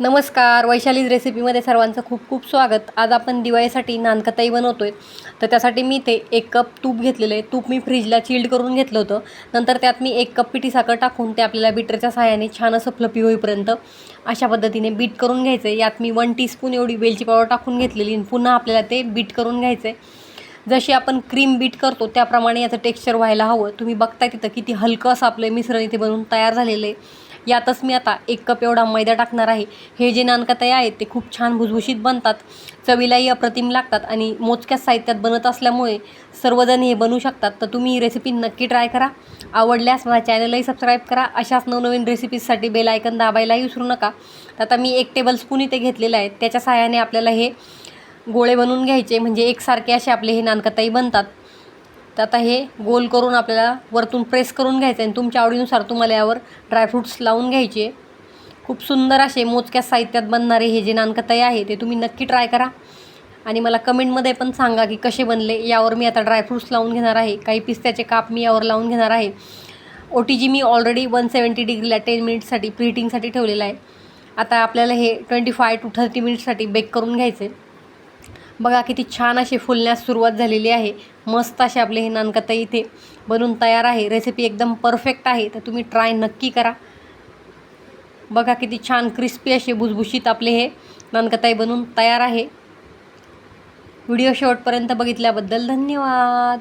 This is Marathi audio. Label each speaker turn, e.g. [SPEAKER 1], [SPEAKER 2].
[SPEAKER 1] नमस्कार वैशालीज रेसिपीमध्ये सर्वांचं खूप खूप स्वागत. आज आपण दिवाळीसाठी नानकताई बनवतो आहे तर त्यासाठी मी ते एक कप तूप घेतलेलं आहे. तूप मी फ्रीजला चिल्ड करून घेतलं होतं. नंतर त्यात मी एक कप पिठी साखर टाकून ते आपल्याला बीटरच्या सहाय्याने छान असं फ्लपी होईपर्यंत अशा पद्धतीने बीट करून घ्यायचं आहे यात मी वन टीस्पून एवढी वेलची पावडर टाकून घेतलेली आणि पुन्हा आपल्याला ते बीट करून घ्यायचं आहे जशी आपण क्रीम बीट करतो त्याप्रमाणे याचं टेक्स्चर व्हायला हवं. तुम्ही बघताय तिथं किती हलकं असं आपलं मिश्रण इथे बनवून तयार झालेलं आहे. यातच मी आता एक कप एवढा मैदा टाकणार आहे. हे जे नानकताई आहेत ते खूप छान भुसभुशीत बनतात. चवीलाही अप्रतिम लागतात आणि मोजक्या साहित्यात बनत असल्यामुळे सर्वजण हे बनवू शकतात. तर तुम्ही ही रेसिपी नक्की ट्राय करा. आवडल्यास माझ्या चॅनलही सबस्क्राईब करा. अशाच नवनवीन रेसिपीजसाठी बेल आयकन दाबायलाही विसरू नका. तर आता मी एक टेबल स्पून इथे घेतलेलं आहे. त्याच्या सहाय्याने आपल्याला हे गोळे बनवून घ्यायचे. म्हणजे एकसारखे असे आपले हे नानकताई बनतात. तर आता हे गोल करून आपल्याला वरतून प्रेस करून घ्यायचं आणि तुमच्या आवडीनुसार तुम्हाला यावर ड्रायफ्रूट्स लावून घ्यायचे. खूप सुंदर असे मोजक्या साहित्यात बनणारे हे जे नानकताई आहे ते तुम्ही नक्की ट्राय करा. आणि मला कमेंटमध्ये पण सांगा की कसे बनले यावर मी आता ड्रायफ्रूट्स लावून घेणार आहे. काही पिस्त्याचे काप मी यावर लावून घेणार आहे. ओ टी जी मी ऑलरेडी वन सेवन्टी डिग्रीला टेन मिनिटसाठी प्रीटिंगसाठी ठेवलेलं आहे. आता आपल्याला हे ट्वेंटी फाय टू थर्टी मिनिटसाठी बेक करून घ्यायचे बघा किती छान असे फुलण्यास सुरुवात झालेली आहे. मस्त असे आपले हे नानकताई इथे बनून तयार आहे. रेसिपी एकदम परफेक्ट आहे. तर तुम्ही ट्राय नक्की करा. बघा किती छान क्रिस्पी असे भुसभुशीत आपले हे नानकताई बनून तयार आहे. व्हिडिओ शेवटपर्यंत बघितल्याबद्दल धन्यवाद.